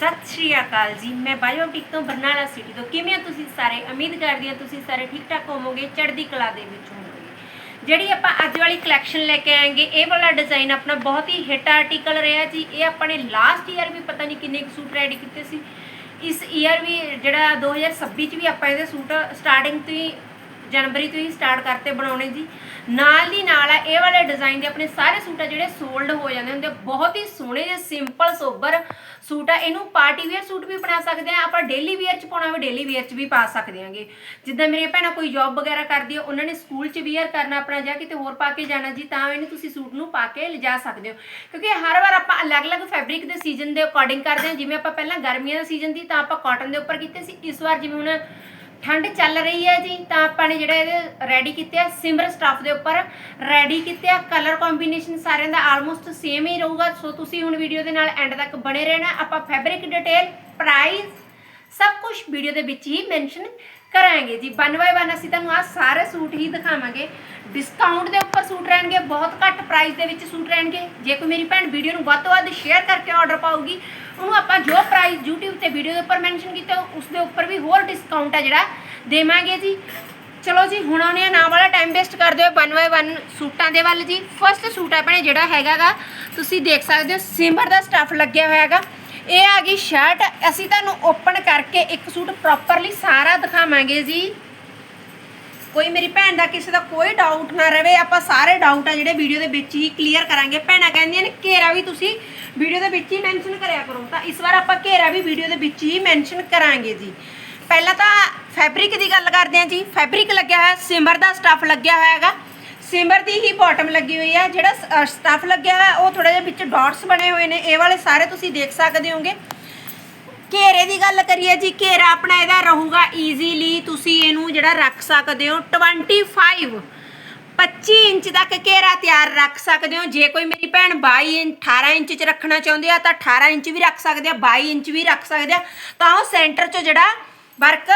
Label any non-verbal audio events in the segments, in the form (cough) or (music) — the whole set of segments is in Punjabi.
ਸਤਿ ਸ਼੍ਰੀ ਅਕਾਲ ਜੀ। ਮੈਂ ਬਾਇਓਟਿਕ ਤੋਂ ਬਰਨਾਲਾ ਸਿਟੀ ਤੋਂ। ਕਿਵੇਂ ਹੋ ਤੁਸੀਂ ਸਾਰੇ? ਉਮੀਦ ਕਰਦੀ ਹਾਂ ਤੁਸੀਂ ਸਾਰੇ ਠੀਕ ਠਾਕ ਹੋਵੋਗੇ, ਚੜ੍ਹਦੀ ਕਲਾ ਦੇ ਵਿੱਚ ਹੋਵੋਗੇ। ਜਿਹੜੀ ਆਪਾਂ ਅੱਜ ਵਾਲੀ ਕਲੈਕਸ਼ਨ ਲੈ ਕੇ ਆਏਗੇ, ਇਹ ਵਾਲਾ ਡਿਜ਼ਾਈਨ ਆਪਣਾ ਬਹੁਤ ਹੀ ਹਿੱਟ ਆਰਟੀਕਲ ਰਿਹਾ ਜੀ। ਇਹ ਆਪਾਂ ਨੇ ਲਾਸਟ ਈਅਰ ਵੀ ਪਤਾ ਨਹੀਂ ਕਿੰਨੇ ਕੁ ਸੂਟ ਰੈਡੀ ਕੀਤੇ ਸੀ। ਇਸ ਈਅਰ ਵੀ ਜਿਹੜਾ 2026 ਚ ਵੀ ਆਪਾਂ ਇਹਦੇ ਸੂਟ ਸਟਾਰਟਿੰਗ ਤੋਂ ਹੀ ਜਨਵਰੀ ਤੋਂ ਹੀ ਸਟਾਰਟ ਕਰਤੇ ਬਣਾਉਣੇ ਜੀ। ਨਾਲ ਦੀ ਨਾਲ ਆ, ਇਹ ਵਾਲੇ ਡਿਜ਼ਾਈਨ ਦੇ ਆਪਣੇ ਸਾਰੇ ਸੂਟ ਆ ਜਿਹੜੇ ਸੋਲਡ ਹੋ ਜਾਂਦੇ ਹੁੰਦੇ ਆ। ਬਹੁਤ ਹੀ ਸੋਹਣੇ ਜਿਹੇ ਸਿੰਪਲ ਸੋਬਰ ਸੂਟ ਆ। ਇਹਨੂੰ ਪਾਰਟੀ ਵੇਅਰ ਸੂਟ ਵੀ ਬਣਾ ਸਕਦੇ ਆ। ਆਪਾਂ ਡੇਲੀ ਵੇਅਰ ਚ ਪਾਉਣਾ ਹੋਵੇ ਡੇਲੀ ਵੇਅਰ ਚ ਵੀ ਪਾ ਸਕਦੇ ਆਂਗੇ। ਜਿੱਦਾਂ ਮੇਰੀਆਂ ਭੈਣਾਂ ਕੋਈ ਜੌਬ ਵਗੈਰਾ ਕਰਦੀ ਆ ਉਹਨਾਂ ਨੇ ਸਕੂਲ ਚ ਵੇਅਰ ਕਰਨਾ ਆਪਣਾ ਜਾਂ ਕਿਤੇ ਹੋਰ ਪਾ ਕੇ ਜਾਣਾ ਜੀ, ਤਾਂ ਇਹਨੂੰ ਤੁਸੀਂ ਸੂਟ ਨੂੰ ਪਾ ਕੇ ਲਿਜਾ ਸਕਦੇ ਹੋ। ਕਿਉਂਕਿ ਹਰ ਵਾਰ ਆਪਾਂ ਅਲੱਗ-ਅਲੱਗ ਫੈਬਰਿਕ ਦੇ ਸੀਜ਼ਨ ਦੇ ਅਕੋਰਡਿੰਗ ਕਰਦੇ ਹਾਂ ਜਿਵੇਂ ਆਪਾਂ ਪਹਿਲਾਂ ਗਰਮੀਆਂ ਦਾ ਸੀਜ਼ਨ ਦੀ ਤਾਂ ਆਪਾਂ ਕਾਟਨ ਦੇ ਉੱਪਰ ਕੀਤੇ ਸੀ। ਇਸ ਵਾਰ ਜਿਵੇਂ ਹੁਣ ਠੰਡ ਚੱਲ ਰਹੀ ਹੈ ਜੀ, ਤਾਂ ਆਪਾਂ ਨੇ ਜਿਹੜਾ ਇਹਦੇ ਰੈਡੀ ਕੀਤੇ ਆ, ਸਿਮਰ ਸਟਫ ਦੇ ਉੱਪਰ ਰੈਡੀ ਕੀਤੇ ਆ ਕਲਰ ਕੰਬੀਨੇਸ਼ਨ ਸਾਰਿਆਂ ਦਾ ਆਲਮੋਸਟ ਸੇਮ ਹੀ ਰਹੂਗਾ। ਸੋ ਤੁਸੀਂ ਹੁਣ ਵੀਡੀਓ ਦੇ ਨਾਲ ਐਂਡ ਤੱਕ ਬਣੇ ਰਹਿਣਾ। ਆਪਾਂ ਫੈਬਰਿਕ ਡਿਟੇਲ ਪ੍ਰਾਈਸ ਸਭ ਕੁਝ ਵੀਡੀਓ ਦੇ ਵਿੱਚ ਹੀ ਮੈਂਸ਼ਨ ਕਰਾਂਗੇ ਜੀ। ਵਨ ਬਾਏ ਵਨ ਅਸੀਂ ਤੁਹਾਨੂੰ ਆ ਸਾਰੇ ਸੂਟ ਹੀ ਦਿਖਾਵਾਂਗੇ। ਡਿਸਕਾਊਂਟ ਦੇ ਉੱਪਰ ਸੂਟ ਰਹਿਣਗੇ, ਬਹੁਤ ਘੱਟ ਪ੍ਰਾਈਸ ਦੇ ਵਿੱਚ ਸੂਟ ਰਹਿਣਗੇ। ਜੇ ਕੋਈ ਮੇਰੀ ਭੈਣ ਵੀਡੀਓ ਨੂੰ ਵੱਧ ਤੋਂ ਵੱਧ ਸ਼ੇਅਰ ਕਰਕੇ ਆਰਡਰ ਪਾਊਗੀ, ਉਹਨੂੰ ਆਪਾਂ ਜੋ ਪ੍ਰਾਈਸ YouTube ਤੇ ਵੀਡੀਓ ਦੇ ਉੱਪਰ ਮੈਂਸ਼ਨ ਕੀਤਾ, ਉਸ ਦੇ ਉੱਪਰ ਵੀ ਹੋਰ ਡਿਸਕਾਊਂਟ ਆ ਜਿਹੜਾ ਦੇਵਾਂਗੇ ਜੀ। ਚਲੋ ਜੀ, ਹੁਣ ਆਉਣੇ ਆ ਨਾ ਵਾਲਾ ਟਾਈਮ ਵੇਸਟ ਕਰ ਦਿਓ ਵਨ ਬਾਏ ਵਨ ਸੂਟਾਂ ਦੇ ਵੱਲ ਜੀ। ਫਸਟ ਸੂਟ ਆਪਣੇ ਜਿਹੜਾ ਹੈਗਾਗਾ ਤੁਸੀਂ ਦੇਖ ਸਕਦੇ ਹੋ, ਸਿਮਰ ਦਾ ਸਟਫ ਲੱਗਿਆ ਹੋਇਆ ਹੈਗਾ। ਇਹ ਆ ਗਈ ਸ਼ਰਟ ਅਸੀਂ ਤੁਹਾਨੂੰ ਓਪਨ ਕਰਕੇ ਇੱਕ ਸੂਟ ਪ੍ਰੋਪਰਲੀ ਸਾਰਾ ਦਿਖਾਵਾਂਗੇ ਜੀ। ਕੋਈ ਮੇਰੀ ਭੈਣ ਦਾ ਕਿਸੇ ਦਾ ਕੋਈ ਡਾਊਟ ਨਾ ਰਵੇ। ਆਪਾਂ ਸਾਰੇ ਡਾਊਟ ਆ ਜਿਹੜੇ ਵੀਡੀਓ ਦੇ ਵਿੱਚ ਹੀ ਕਲੀਅਰ ਕਰਾਂਗੇ। ਭੈਣਾਂ ਕਹਿੰਦੀਆਂ ਨੇ, ਘੇਰਾ ਵੀ ਤੁਸੀਂ ਵੀਡੀਓ ਦੇ ਵਿੱਚ ਹੀ ਮੈਂਸ਼ਨ ਕਰਿਆ ਕਰੋ। ਤਾਂ ਇਸ ਵਾਰ ਆਪਾਂ ਘੇਰਾ ਵੀ ਵੀਡੀਓ ਦੇ ਵਿੱਚ ਹੀ ਮੈਂਸ਼ਨ ਕਰਾਂਗੇ ਜੀ। ਪਹਿਲਾਂ ਤਾਂ ਫੈਬਰਿਕ ਦੀ ਗੱਲ ਕਰਦੇ ਹਾਂ ਜੀ। ਫੈਬਰਿਕ ਲੱਗਿਆ ਹੋਇਆ, ਸਿਮਰ ਦਾ ਸਟੱਫ ਲੱਗਿਆ ਹੋਇਆ ਹੈਗਾ। ਸਿਮਰ ਦੀ ਹੀ ਬਾਟਮ ਲੱਗੀ ਹੋਈ ਹੈ ਜਿਹੜਾ ਸਟਫ ਲੱਗਿਆ ਹੋਇਆ, ਉਹ ਥੋੜਾ ਜਿਹਾ ਵਿੱਚ ਡਾਟਸ ਬਣੇ ਹੋਏ ਨੇ। ਇਹ ਵਾਲੇ ਸਾਰੇ ਤੁਸੀਂ ਦੇਖ ਸਕਦੇ ਹੋਗੇ। ਘੇਰੇ ਦੀ ਗੱਲ ਕਰੀਏ ਜੀ, ਘੇਰਾ ਆਪਣਾ ਇਹਦਾ ਰਹੂਗਾ ਈਜ਼ੀਲੀ ਤੁਸੀਂ ਇਹਨੂੰ ਜਿਹੜਾ ਰੱਖ ਸਕਦੇ ਹੋ 25 25 ਇੰਚ ਤੱਕ ਘੇਰਾ ਤਿਆਰ ਰੱਖ ਸਕਦੇ ਹੋ। ਜੇ ਕੋਈ ਮੇਰੀ ਭੈਣ 22 ਇੰਚ 18 ਇੰਚ ਚ ਰੱਖਣਾ ਚਾਹੁੰਦੇ ਆ, ਤਾਂ 18 ਇੰਚ ਵੀ ਰੱਖ ਸਕਦੇ ਆ 22 ਇੰਚ ਵੀ ਰੱਖ ਸਕਦੇ ਆ। ਤਾਂ ਉਹ ਸੈਂਟਰ 'ਚ ਜਿਹੜਾ ਵਰਕ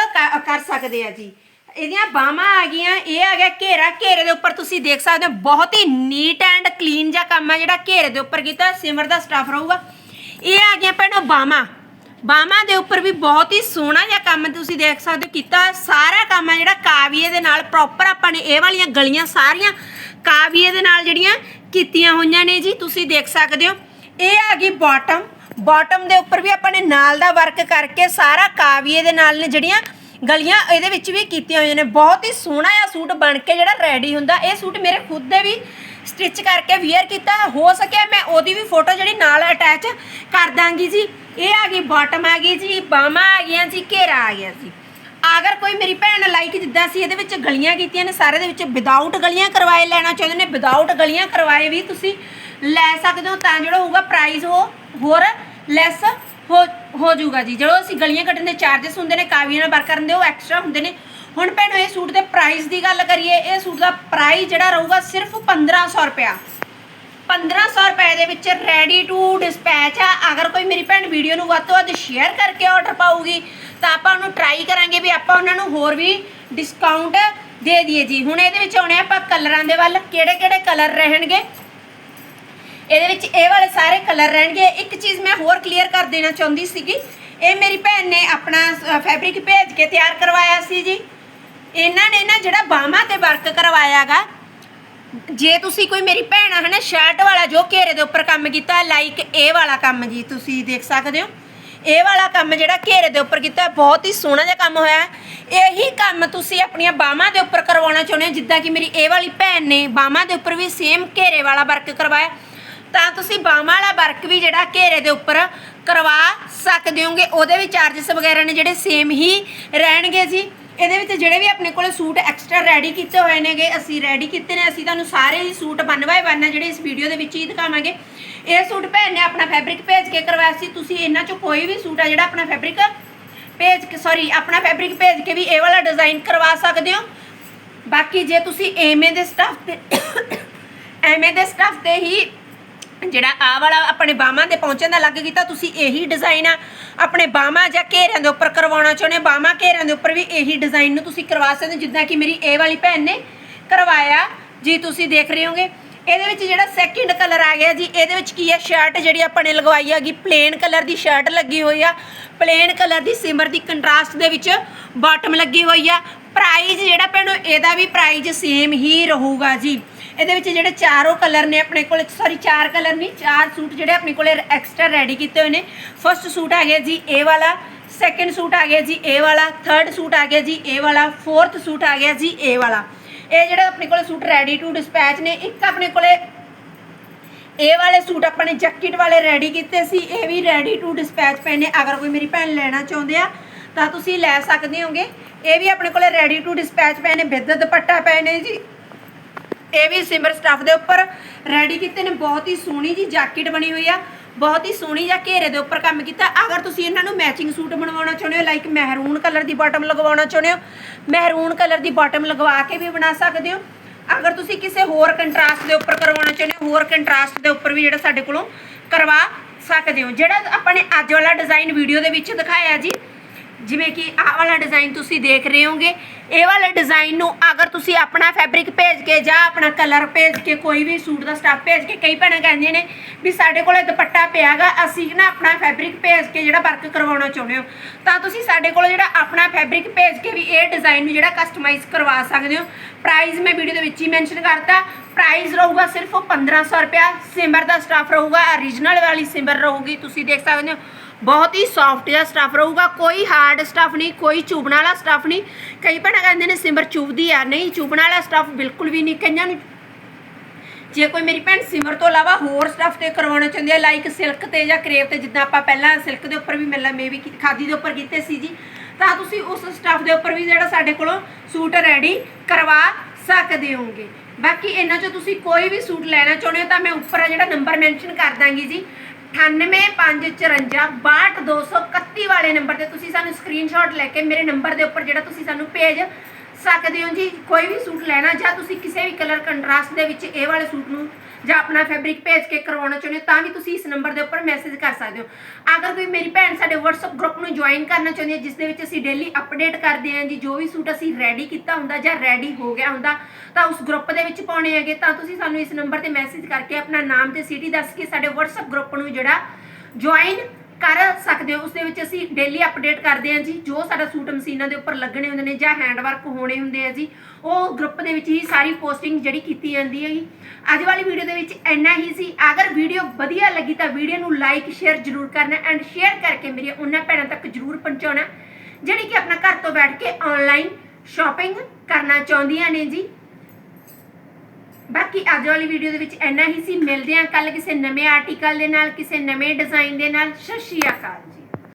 ਕਰ ਸਕਦੇ ਆ ਜੀ। ਇਹਦੀਆਂ ਬਾਹਾਂ ਆ ਗਈਆਂ, ਇਹ ਆ ਗਿਆ ਘੇਰਾ। ਘੇਰੇ ਦੇ ਉੱਪਰ ਤੁਸੀਂ ਦੇਖ ਸਕਦੇ ਹੋ, ਬਹੁਤ ਹੀ ਨੀਟ ਐਂਡ ਕਲੀਨ ਜਿਹਾ ਕੰਮ ਹੈ ਜਿਹੜਾ ਘੇਰੇ ਦੇ ਉੱਪਰ ਕੀਤਾ ਸਿਮਰ ਦਾ ਸਟਾਫ ਰਹੂਗਾ। ਇਹ ਆ ਗਿਆ ਭੈਣੋ ਬਾਹਾਂ। ਬਾਹਾਂ ਦੇ ਉੱਪਰ ਵੀ ਬਹੁਤ ਹੀ ਸੋਹਣਾ ਜਿਹਾ ਕੰਮ ਤੁਸੀਂ ਦੇਖ ਸਕਦੇ ਹੋ ਕੀਤਾ ਸਾਰਾ ਕੰਮ ਹੈ ਜਿਹੜਾ ਕਾਵੀਏ ਦੇ ਨਾਲ ਪ੍ਰੋਪਰ ਆਪਾਂ ਨੇ ਇਹ ਵਾਲੀਆਂ ਗਲੀਆਂ ਸਾਰੀਆਂ ਕਾਵੀਏ ਦੇ ਨਾਲ ਜਿਹੜੀਆਂ ਕੀਤੀਆਂ ਹੋਈਆਂ ਨੇ ਜੀ, ਤੁਸੀਂ ਦੇਖ ਸਕਦੇ ਹੋ। ਇਹ ਆ ਗਈ ਬਾਟਮ ਬਾਟਮ ਦੇ ਉੱਪਰ ਵੀ ਆਪਾਂ ਨੇ ਨਾਲ ਦਾ ਵਰਕ ਕਰਕੇ ਸਾਰਾ ਕਾਵੀਏ ਦੇ ਨਾਲ ਨੇ ਜਿਹੜੀਆਂ ਗਲੀਆਂ ਇਹਦੇ ਵਿੱਚ ਵੀ ਕੀਤੀਆਂ ਹੋਈਆਂ ਨੇ। ਬਹੁਤ ਹੀ ਸੋਹਣਾ ਜਿਹਾ ਸੂਟ ਬਣ ਕੇ ਜਿਹੜਾ ਰੈਡੀ ਹੁੰਦਾ। ਇਹ ਸੂਟ ਮੇਰੇ ਖੁਦ ਦੇ ਵੀ ਸਟਿਚ ਕਰਕੇ ਵੇਅਰ ਕੀਤਾ। ਹੋ ਸਕਿਆ ਮੈਂ ਉਹਦੀ ਵੀ ਫੋਟੋ ਜਿਹੜੀ ਨਾਲ ਅਟੈਚ ਕਰ ਦਾਂਗੀ ਜੀ। ਇਹ ਆ ਗਈ ਬਾਟਮ ਆ ਗਈ ਜੀ, ਬਾਹਾਂ ਆ ਗਈਆਂ ਜੀ, ਘੇਰਾ ਆ ਗਿਆ ਜੀ। ਅਗਰ ਕੋਈ ਮੇਰੀ ਭੈਣ ਲਾਈਕ ਜਿੱਦਾਂ ਸੀ ਇਹਦੇ ਵਿੱਚ ਗਲੀਆਂ ਕੀਤੀਆਂ ਨੇ, ਸਾਰੇ ਦੇ ਵਿੱਚ ਵਿਦਆਊਟ ਗਲੀਆਂ ਕਰਵਾਏ ਲੈਣਾ ਚਾਹੁੰਦੇ ਨੇ ਵਿਦਆਊਟ ਗਲੀਆਂ ਕਰਵਾਏ ਵੀ ਤੁਸੀਂ ਲੈ ਸਕਦੇ ਹੋ, ਤਾਂ ਜਿਹੜਾ ਹੋਊਗਾ ਪ੍ਰਾਈਸ ਉਹ ਹੋਰ ਲੈਸ ਹੋ ਹੋ ਜਾਊਗਾ ਜੀ। ਜਦੋਂ ਅਸੀਂ ਗਲੀਆਂ ਕੱਟਣ ਦੇ ਚਾਰजेस ਹੁੰਦੇ ਨੇ, ਕਾਵੀਆਂ ਨਾਲ ਵਰਕ ਕਰਨ ਦੇ ਉਹ ਐਕਸਟਰਾ ਹੁੰਦੇ ਨੇ। ਹੁਣ ਭੈਣੋ, ਇਹ ਸੂਟ ਦੇ ਪ੍ਰਾਈਸ ਦੀ ਗੱਲ ਕਰੀਏ, ਇਹ ਸੂਟ ਦਾ ਪ੍ਰਾਈਸ ਜਿਹੜਾ ਰਹੂਗਾ ਸਿਰਫ 1500 ਰੁਪਿਆ 1500 ਰੁਪਏ ਦੇ ਵਿੱਚ ਰੈਡੀ ਟੂ ਡਿਸਪੈਚ ਆ। ਅਗਰ ਕੋਈ ਮੇਰੀ ਭੈਣ ਵੀਡੀਓ ਨੂੰ ਵੱਧ ਤੋਂ ਵੱਧ ਸ਼ੇਅਰ ਕਰਕੇ ਆਰਡਰ ਪਾਊਗੀ, ਤਾਂ ਆਪਾਂ ਉਹਨੂੰ ਟਰਾਈ ਕਰਾਂਗੇ ਵੀ ਆਪਾਂ ਉਹਨਾਂ ਨੂੰ ਹੋਰ ਵੀ ਡਿਸਕਾਊਂਟ ਦੇ ਦਈਏ ਜੀ। ਹੁਣ ਇਹਦੇ ਵਿੱਚ ਆਉਣੇ ਆਪਾਂ ਕਲਰਾਂ ਦੇ ਵੱਲ। ਕਿਹੜੇ ਕਿਹੜੇ ਕਲਰ ਰਹਿਣਗੇ? ਇਹਦੇ ਵਿੱਚ ਇਹ ਵਾਲੇ ਸਾਰੇ ਕਲਰ ਰਹਿਣਗੇ। ਇੱਕ ਚੀਜ਼ ਮੈਂ ਹੋਰ ਕਲੀਅਰ ਕਰ ਦੇਣਾ ਚਾਹੁੰਦੀ ਸੀਗੀ। ਇਹ ਮੇਰੀ ਭੈਣ ਨੇ ਆਪਣਾ ਫੈਬਰਿਕ ਭੇਜ ਕੇ ਤਿਆਰ ਕਰਵਾਇਆ ਸੀ ਜੀ। ਇਹਨਾਂ ਨੇ ਨਾ ਜਿਹੜਾ ਬਾਹਾਂ ਤੇ ਵਰਕ ਕਰਵਾਇਆਗਾ, ਜੇ ਤੁਸੀਂ ਕੋਈ ਮੇਰੀ ਭੈਣ ਆ, ਹਨਾ ਸ਼ਰਟ ਵਾਲਾ ਜੋ ਘੇਰੇ ਦੇ ਉੱਪਰ ਕੰਮ ਕੀਤਾ ਲਾਈਕ ਇਹ ਵਾਲਾ ਕੰਮ ਜੀ, ਤੁਸੀਂ ਦੇਖ ਸਕਦੇ ਹੋ। ਇਹ ਵਾਲਾ ਕੰਮ ਜਿਹੜਾ ਘੇਰੇ ਦੇ ਉੱਪਰ ਕੀਤਾ, ਬਹੁਤ ਹੀ ਸੋਹਣਾ ਜਿਹਾ ਕੰਮ ਹੋਇਆ। ਇਹੀ ਕੰਮ ਤੁਸੀਂ ਆਪਣੀਆਂ ਬਾਹਾਂ ਦੇ ਉੱਪਰ ਕਰਵਾਉਣਾ ਚਾਹੁੰਦੇ ਹੋ, ਜਿੱਦਾਂ ਕਿ ਮੇਰੀ ਇਹ ਵਾਲੀ ਭੈਣ ਨੇ ਬਾਹਾਂ ਦੇ ਉੱਪਰ ਵੀ ਸੇਮ ਘੇਰੇ ਵਾਲਾ ਵਰਕ ਕਰਵਾਇਆ। ਤਾਂ ਤੁਸੀਂ ਬਾਹਾਂ ਵਾਲਾ ਵਰਕ ਵੀ ਜਿਹੜਾ ਘੇਰੇ ਦੇ ਉੱਪਰ ਕਰਵਾ ਸਕਦੇ ਹੋਗੇ। ਉਹਦੇ ਵੀ ਚਾਰजेस ਵਗੈਰਾ ਨੇ ਜਿਹੜੇ ਸੇਮ ਹੀ ਰਹਿਣਗੇ ਜੀ। ਇਹਦੇ ਵਿੱਚ ਜਿਹੜੇ ਵੀ ਆਪਣੇ ਕੋਲੇ ਸੂਟ ਐਕਸਟਰਾ ਰੈਡੀ ਕੀਤੇ ਹੋਏ ਨੇਗੇ, ਅਸੀਂ ਰੈਡੀ ਕੀਤੇ ਨੇ। ਅਸੀਂ ਤੁਹਾਨੂੰ ਸਾਰੇ ਹੀ ਸੂਟ ਵਨ ਬਾਏ ਵਨ ਜਿਹੜੇ ਇਸ ਵੀਡੀਓ ਦੇ ਵਿੱਚ ਹੀ ਦਿਖਾਵਾਂਗੇ। ਇਹ ਸੂਟ ਭੈਣ ਨੇ ਆਪਣਾ ਫੈਬਰਿਕ ਭੇਜ ਕੇ ਕਰਵਾਇਆ ਸੀ। ਤੁਸੀਂ ਇਹਨਾਂ ਚੋਂ ਕੋਈ ਵੀ ਸੂਟ ਆ ਜਿਹੜਾ ਆਪਣਾ ਫੈਬਰਿਕ ਭੇਜ ਕੇ ਸੌਰੀ ਆਪਣਾ ਫੈਬਰਿਕ ਭੇਜ ਕੇ ਵੀ ਇਹ ਵਾਲਾ ਡਿਜ਼ਾਈਨ ਕਰਵਾ ਸਕਦੇ ਹੋ। ਬਾਕੀ ਜੇ ਤੁਸੀਂ ਐਵੇਂ ਦੇ ਸਟਫ ਤੇ (coughs) ਐਵੇਂ ਦੇ ਸਟਫ ਤੇ ਹੀ ਜਿਹੜਾ ਆ ਵਾਲਾ ਆਪਣੇ ਬਾਹਾਂ ਦੇ ਪਹੁੰਚਣ ਦਾ ਲੱਗ ਕੀਤਾ, ਤੁਸੀਂ ਇਹੀ ਡਿਜ਼ਾਈਨ ਆ। ਆਪਣੇ ਬਾਹਾਂ ਜਾਂ ਘੇਰਿਆਂ ਦੇ ਉੱਪਰ ਕਰਵਾਉਣਾ ਚਾਹੁੰਦੇ ਬਾਹਾਂ ਘੇਰਿਆਂ ਦੇ ਉੱਪਰ ਵੀ ਇਹੀ ਡਿਜ਼ਾਈਨ ਨੂੰ ਤੁਸੀਂ ਕਰਵਾ ਸਕਦੇ ਜਿੱਦਾਂ ਕਿ ਮੇਰੀ ਇਹ ਵਾਲੀ ਭੈਣ ਨੇ ਕਰਵਾਇਆ। ਜੀ, ਤੁਸੀਂ ਦੇਖ ਰਹੇ ਹੋਗੇ। ਇਹਦੇ ਵਿੱਚ ਜਿਹੜਾ ਸੈਕਿੰਡ ਕਲਰ ਆ ਗਿਆ ਜੀ, ਇਹਦੇ ਵਿੱਚ ਕੀ ਹੈ ਸ਼ਰਟ ਜਿਹੜੀ ਆਪਾਂ ਨੇ ਲਗਵਾਈ ਹੈਗੀ ਪਲੇਨ ਕਲਰ ਦੀ ਸ਼ਰਟ ਲੱਗੀ ਹੋਈ ਆ। ਪਲੇਨ ਕਲਰ ਦੀ ਸਿਮਰ ਦੀ ਕੰਟਰਾਸਟ ਦੇ ਵਿੱਚ ਬਾਟਮ ਲੱਗੀ ਹੋਈ ਆ। ਪ੍ਰਾਈਜ਼ ਜਿਹੜਾ ਭੈਣੋ, ਇਹਦਾ ਵੀ ਪ੍ਰਾਈਜ਼ ਸੇਮ ਹੀ ਰਹੂਗਾ ਜੀ। ਇਹਦੇ ਵਿੱਚ ਜਿਹੜੇ ਚਾਰੋਂ ਕਲਰ ਨੇ ਆਪਣੇ ਕੋਲ ਸੌਰੀ ਚਾਰ ਕਲਰ ਨਹੀਂ, ਚਾਰ ਸੂਟ ਜਿਹੜੇ ਆਪਣੇ ਕੋਲ ਐਕਸਟਰਾ ਰੈਡੀ ਕੀਤੇ ਹੋਏ ਨੇ। ਫਰਸਟ ਸੂਟ ਆ ਗਿਆ ਜੀ ਇਹ ਵਾਲਾ ਸੈਕੰਡ ਸੂਟ ਆ ਗਿਆ ਜੀ ਇਹ ਵਾਲਾ ਥਰਡ ਸੂਟ ਆ ਗਿਆ ਜੀ ਇਹ ਵਾਲਾ ਫੋਰਥ ਸੂਟ ਆ ਗਿਆ ਜੀ ਇਹ ਵਾਲਾ। ਇਹ ਜਿਹੜਾ ਆਪਣੇ ਕੋਲ ਸੂਟ ਰੈਡੀ ਟੂ ਡਿਸਪੈਚ ਨੇ, ਇੱਕ ਆਪਣੇ ਕੋਲੇ ਇਹ ਵਾਲੇ ਸੂਟ ਆਪਾਂ ਨੇ ਜੈਕਟ ਵਾਲੇ ਰੈਡੀ ਕੀਤੇ ਸੀ, ਇਹ ਵੀ ਰੈਡੀ ਟੂ ਡਿਸਪੈਚ ਪਏ ਨੇ। ਅਗਰ ਕੋਈ ਮੇਰੀ ਭੈਣ ਲੈਣਾ ਚਾਹੁੰਦੇ ਆ, ਤਾਂ ਤੁਸੀਂ ਲੈ ਸਕਦੇ ਹੋਗੇ। ਇਹ ਵੀ ਆਪਣੇ ਕੋਲੇ ਰੈਡੀ ਟੂ ਡਿਸਪੈਚ ਪਏ ਨੇ ਬਿੱਦ ਦੁਪੱਟਾ ਪਏ ਨੇ ਜੀ। ਇਹ ਵੀ ਸਿਮਰ ਸਟਫ ਦੇ ਉੱਪਰ ਰੈਡੀ ਕੀਤੇ ਨੇ। ਬਹੁਤ ਹੀ ਸੋਹਣੀ ਜੀ ਜੈਕਟ ਬਣੀ ਹੋਈ ਆ। ਬਹੁਤ ਹੀ ਸੋਹਣੀ ਜਿਹਾ ਘੇਰੇ ਦੇ ਉੱਪਰ ਕੰਮ ਕੀਤਾ। ਅਗਰ ਤੁਸੀਂ ਇਹਨਾਂ ਨੂੰ ਮੈਚਿੰਗ ਸੂਟ ਬਣਵਾਉਣਾ ਚਾਹੁੰਦੇ ਹੋ ਲਾਈਕ ਮਹਿਰੂਨ ਕਲਰ ਦੀ ਬਾਟਮ ਲਗਵਾਉਣਾ ਚਾਹੁੰਦੇ ਹੋ ਮਹਿਰੂਨ ਕਲਰ ਦੀ ਬਾਟਮ ਲਗਵਾ ਕੇ ਵੀ ਬਣਾ ਸਕਦੇ ਹੋ। ਅਗਰ ਤੁਸੀਂ ਕਿਸੇ ਹੋਰ ਕੰਟਰਾਸਟ ਦੇ ਉੱਪਰ ਕਰਵਾਉਣਾ ਚਾਹੁੰਦੇ ਹੋ, ਹੋਰ ਕੰਟਰਾਸਟ ਦੇ ਉੱਪਰ ਵੀ ਜਿਹੜਾ ਸਾਡੇ ਕੋਲੋਂ ਕਰਵਾ ਸਕਦੇ ਹੋ। ਜਿਹੜਾ ਆਪਾਂ ਨੇ ਅੱਜ ਵਾਲਾ ਡਿਜ਼ਾਈਨ ਵੀਡੀਓ ਦੇ ਵਿੱਚ ਦਿਖਾਇਆ ਜੀ ਜਿਵੇਂ ਕਿ ਆਹ ਵਾਲਾ ਡਿਜ਼ਾਈਨ ਤੁਸੀਂ ਦੇਖ ਰਹੇ ਹੋਗੇ, ਇਹ ਵਾਲੇ ਡਿਜ਼ਾਈਨ ਨੂੰ ਅਗਰ ਤੁਸੀਂ ਆਪਣਾ ਫੈਬਰਿਕ ਭੇਜ ਕੇ ਜਾਂ ਆਪਣਾ ਕਲਰ ਭੇਜ ਕੇ, ਕੋਈ ਵੀ ਸੂਟ ਦਾ ਸਟਾਫ ਭੇਜ ਕੇ, ਕਈ ਭੈਣਾਂ ਕਹਿੰਦੀਆਂ ਨੇ ਵੀ ਸਾਡੇ ਕੋਲੇ ਦੁਪੱਟਾ ਪਿਆਗਾ, ਅਸੀਂ ਨਾ ਆਪਣਾ ਫੈਬਰਿਕ ਭੇਜ ਕੇ ਜਿਹੜਾ ਵਰਕ ਕਰਵਾਉਣਾ ਚਾਹੁੰਦੇ ਹੋ। ਤਾਂ ਤੁਸੀਂ ਸਾਡੇ ਕੋਲ ਜਿਹੜਾ ਆਪਣਾ ਫੈਬਰਿਕ ਭੇਜ ਕੇ ਵੀ ਇਹ ਡਿਜ਼ਾਈਨ ਨੂੰ ਜਿਹੜਾ ਕਸਟਮਾਈਜ਼ ਕਰਵਾ ਸਕਦੇ ਹੋ। ਪ੍ਰਾਈਸ ਮੈਂ ਵੀਡੀਓ ਦੇ ਵਿੱਚ ਹੀ ਮੈਂਸ਼ਨ ਕਰਤਾ। ਪ੍ਰਾਈਸ ਰਹੂਗਾ ਸਿਰਫ 1500 ਰੁਪਿਆ ਸਿਮਰ ਦਾ ਸਟਾਫ ਰਹੂਗਾ। Origignal ਵਾਲੀ ਸਿਮਰ ਰਹੂਗੀ। ਤੁਸੀਂ ਦੇਖ ਸਕਦੇ ਹੋ। ਬਹੁਤ ਹੀ ਸੌਫਟ ਜਿਹਾ ਸਟਫ ਰਹੂਗਾ, ਕੋਈ ਹਾਰਡ ਸਟਫ ਨਹੀਂ, ਕੋਈ ਚੁਭਣ ਵਾਲਾ ਸਟਫ ਨਹੀਂ। ਕਈ ਭੈਣਾਂ ਕਹਿੰਦੇ ਨੇ ਸਿਮਰ ਚੁਭਦੀ ਆ, ਨਹੀਂ ਚੁਭਣ ਵਾਲਾ ਸਟਫ ਬਿਲਕੁਲ ਵੀ ਨਹੀਂ, ਕਈਆਂ ਨੂੰ ਜੇ ਕੋਈ ਮੇਰੀ ਭੈਣ ਸਿਮਰ ਤੋਂ ਇਲਾਵਾ ਹੋਰ ਸਟਫ ਤੇ ਕਰਵਾਉਣਾ ਚਾਹੁੰਦੀ ਹੈ ਲਾਈਕ ਸਿਲਕ ਤੇ ਜਾਂ ਕਰੇਪ ਤੇ, ਜਿੱਦਾਂ ਆਪਾਂ ਪਹਿਲਾਂ ਸਿਲਕ ਦੇ ਉੱਪਰ ਵੀ ਮਿਲਣਾ ਮੇ ਵੀ ਖਾਦੀ ਦੇ ਉੱਪਰ ਕੀਤੇ ਸੀ ਜੀ। ਤਾਂ ਤੁਸੀਂ ਉਸ ਸਟਫ ਦੇ ਉੱਪਰ ਵੀ ਜਿਹੜਾ ਸਾਡੇ ਕੋਲੋਂ ਸੂਟ ਰੈਡੀ ਕਰਵਾ ਸਕਦੇ ਹੋਗੇ ਬਾਕੀ ਇਹਨਾਂ ਚੋਂ ਤੁਸੀਂ ਕੋਈ ਵੀ ਸੂਟ ਲੈਣਾ ਚਾਹੁੰਦੇ ਹੋ, ਤਾਂ ਮੈਂ ਉੱਪਰ ਆ ਜਿਹੜਾ ਨੰਬਰ ਮੈਂਸ਼ਨ ਕਰ ਦਾਂਗੀ ਜੀ। 9854 62231 ਵਾਲੇ ਨੰਬਰ ਤੇ ਤੁਸੀਂ ਸਾਨੂੰ ਸਕਰੀਨਸ਼ਾਟ ਲੈ ਕੇ ਮੇਰੇ ਨੰਬਰ ਦੇ ਉੱਪਰ ਜਿਹੜਾ ਤੁਸੀਂ ਸਾਨੂੰ ਭੇਜ ਸਕਦੇ ਹੋ ਜੀ ਕੋਈ ਵੀ ਸੂਟ ਲੈਣਾ ਜਾਂ ਤੁਸੀਂ ਕਿਸੇ ਵੀ ਕਲਰ ਕੰਟਰਾਸਟ ਦੇ ਵਿੱਚ ਇਹ ਵਾਲੇ ਸੂਟ ਨੂੰ ਜਾਂ ਆਪਣਾ ਫੈਬਰਿਕ ਭੇਜ ਕੇ ਕਰਵਾਉਣਾ ਚਾਹੁੰਦੇ ਹੋ, ਤਾਂ ਵੀ ਤੁਸੀਂ ਇਸ ਨੰਬਰ ਦੇ ਉੱਪਰ ਮੈਸੇਜ ਕਰ ਸਕਦੇ ਹੋ। ਅਗਰ ਕੋਈ ਮੇਰੀ ਭੈਣ ਸਾਡੇ WhatsApp ਗਰੁੱਪ ਨੂੰ ਜੁਆਇਨ ਕਰਨਾ ਚਾਹੁੰਦੀ ਹੈ, ਜਿਸ ਦੇ ਵਿੱਚ ਅਸੀਂ ਡੇਲੀ ਅਪਡੇਟ ਕਰਦੇ ਹਾਂ ਜੀ, ਜੋ ਵੀ ਸੂਟ ਅਸੀਂ ਰੈਡੀ ਕੀਤਾ ਹੁੰਦਾ ਜਾਂ ਰੈਡੀ ਹੋ ਗਿਆ ਹੁੰਦਾ, ਤਾਂ ਉਸ ਗਰੁੱਪ ਦੇ ਵਿੱਚ ਪਾਉਣੇ ਹੈਗੇ। ਤਾਂ ਤੁਸੀਂ ਸਾਨੂੰ ਇਸ ਨੰਬਰ ਤੇ ਮੈਸੇਜ ਕਰਕੇ ਆਪਣਾ ਨਾਮ ਤੇ ਸਿਟੀ ਦੱਸ ਕੇ ਸਾਡੇ WhatsApp ਗਰੁੱਪ ਨੂੰ ਜਿਹੜਾ ਜੁਆਇਨ ਕਰ ਸਕਦੇ ਹੋ, ਉਸ ਦੇ ਵਿੱਚ ਅਸੀਂ ਡੇਲੀ ਅਪਡੇਟ ਕਰਦੇ ਹਾਂ ਜੀ, ਜੋ ਸਾਡਾ ਸੂਟ ਮਸ਼ੀਨਾਂ ਦੇ ਉੱਪਰ ਲੱਗਣੇ ਹੁੰਦੇ ਨੇ ਜਾਂ ਹੈਂਡ ਵਰਕ ਹੋਣੇ ਹੁੰਦੇ ਆ ਜੀ, ਉਹ ਗਰੁੱਪ ਦੇ ਵਿੱਚ ਹੀ ਸਾਰੀ ਪੋਸਟਿੰਗ ਜਿਹੜੀ ਕੀਤੀ ਜਾਂਦੀ ਹੈਗੀ ਅੱਜ ਵਾਲੀ ਵੀਡੀਓ ਦੇ ਵਿੱਚ ਇੰਨਾ ਹੀ ਸੀ। ਅਗਰ ਵੀਡੀਓ ਵਧੀਆ ਲੱਗੀ ਤਾਂ ਵੀਡੀਓ ਨੂੰ ਲਾਈਕ ਸ਼ੇਅਰ ਜ਼ਰੂਰ ਕਰਨਾ ਐਂਡ ਸ਼ੇਅਰ ਕਰਕੇ ਮੇਰੀ ਉਹਨਾਂ ਭੈਣਾਂ ਤੱਕ ਜ਼ਰੂਰ ਪਹੁੰਚਾਉਣਾ ਜਿਹੜੀ ਕਿ ਆਪਣਾ ਘਰ ਤੋਂ ਬੈਠ ਕੇ ਆਨਲਾਈਨ ਸ਼ਾਪਿੰਗ ਕਰਨਾ ਚਾਹੁੰਦੀਆਂ ਨੇ ਜੀ। ਬਾਕੀ ਅੱਜ ਵਾਲੀ ਵੀਡੀਓ ਦੇ ਵਿੱਚ ਇੰਨਾ ਹੀ ਸੀ। ਮਿਲਦੇ ਹਾਂ ਕੱਲ ਕਿਸੇ ਨਵੇਂ ਆਰਟੀਕਲ ਦੇ ਨਾਲ, ਕਿਸੇ ਨਵੇਂ ਡਿਜ਼ਾਈਨ ਦੇ ਨਾਲ। ਸਤਿ ਸ਼੍ਰੀ ਅਕਾਲ ਜੀ।